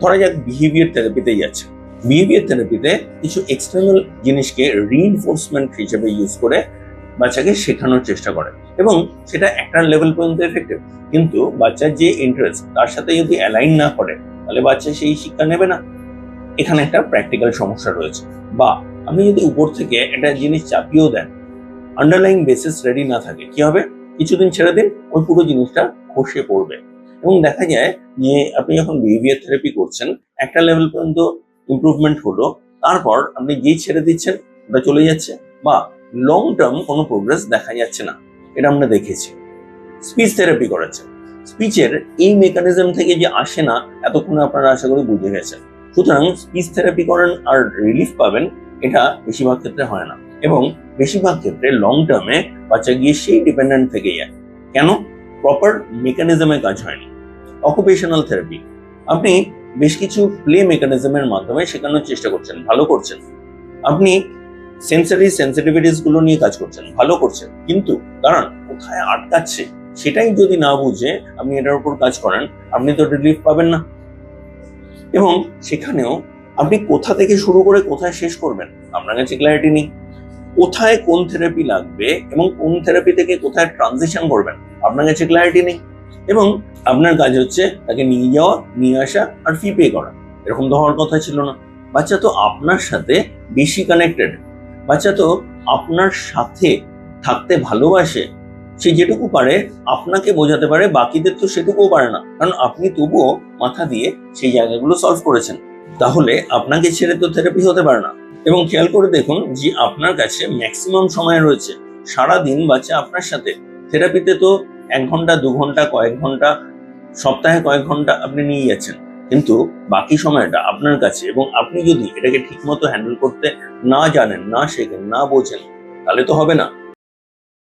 ধরা যাক বিহেভিয়ার থেরাপিতে যাচ্ছে। বিহেভিয়ার থেরাপিতে কিছু এক্সটার্নাল জিনিসকে রিইনফোর্সমেন্ট হিসেবে ইউজ করে বাচ্চাকে শেখানোর চেষ্টা করে এবং সেটা একটা লেভেল পর্যন্ত এফেক্টিভ কিন্তু বাচ্চার যে ইন্টারেস্ট তার সাথে যদি অ্যালাইন না করে, তাহলে বাচ্চা সেই শিক্ষা নেবে না। এখানে একটা প্র্যাকটিক্যাল সমস্যা রয়েছে। বা আপনি যদি উপর থেকে একটা জিনিস চাপিয়েও দেন আন্ডারলাইং বেসিস রেডি না থাকে, কি হবে? কিছুদিন ছেড়ে দিন, ওই পুরো জিনিসটা খসে পড়বে। এবং দেখা যায় যে আপনি যখন বিহেভিয়ার থেরাপি করছেন, একটা লেভেল পর্যন্ত ইমপ্রুভমেন্ট হলো। তারপর আপনি যেই ছেড়ে দিচ্ছেন, ওটা চলে যাচ্ছে বা লং টার্ম কোনো প্রোগ্রেস দেখা যাচ্ছে না। এটা আমরা দেখেছি। স্পিচ থেরাপি করেছেন স্পিচের এই মেকানিজম থেকে যে আসে না, এতক্ষণে আপনারা আশা করি বুঝে গেছেন। সুতরাং স্পিচ থেরাপি করেন আর রিলিফ পাবেন, এটা বেশিরভাগ ক্ষেত্রে হয় না। এবং বেশিরভাগ ক্ষেত্রে লং টার্মে বাচ্চা গিয়ে সেই ডিপেন্ডেন্ট থেকে যায়। কেন? প্রপার মেকানিজমে কাজ হয়নি। অকুপেশনাল থেরাপি আপনি বেশ কিছু প্লে মেকানিজমের মাধ্যমে শেখানোর চেষ্টা করছেন, ভালো করছেন। আপনি সেন্সারি সেন্সিটিভিটিসগুলো নিয়ে কাজ করছেন, ভালো করছেন। কিন্তু কারণ কোথায় আটকাচ্ছে? সেটাই যদি না বুঝে আপনি এটার উপর কাজ করেন, আপনি তো রিলিফ পাবেন না। এবং সেখানেও আপনি কোথা থেকে শুরু করে কোথায় শেষ করবেন, আপনার কাছে ক্ল্যারিটি নেই। কোথায় কোন থেরাপি লাগবে এবং কোন থেরাপি থেকে কোথায় ট্রানজিশন করবেন, আপনার কাছে ক্ল্যারিটি নেই। এবং আপনার কাজ হচ্ছে তাকে নিয়ে যাওয়া, নিয়ে আসা আর ফি পে করা। এরকম তো হওয়ার কথা ছিল না। বাচ্চা তো আপনার সাথে বেশি কানেক্টেড বাচ্চা তো আপনার সাথে থাকতে ভালোবাসে। সে যেটুকু পারে, আপনাকে বোঝাতে পারে, বাকিদের তো সেটুকুও পারে না। কারণ আপনি তবুও মাথা দিয়ে সেই জায়গাগুলো সলভ করেছেন। তাহলে আপনাকে ছেড়ে তো থেরাপি হতে পারে না। এবং খেয়াল করে দেখুন যে আপনার কাছে ম্যাক্সিমাম সময় রয়েছে। সারা দিন বাচ্চা আপনার সাথে। থেরাপিতে তো এক ঘণ্টা, দু ঘণ্টা, কয়েক ঘণ্টা, সপ্তাহে কয়েক ঘণ্টা আপনি নিয়ে যাচ্ছেন। কিন্তু বাকি সময়টা আপনার কাছে এবং আপনি যদি এটাকে ঠিকমতো হ্যান্ডেল করতে না জানেন, না শেখেন, না বোঝেন, তাহলে তো হবে না।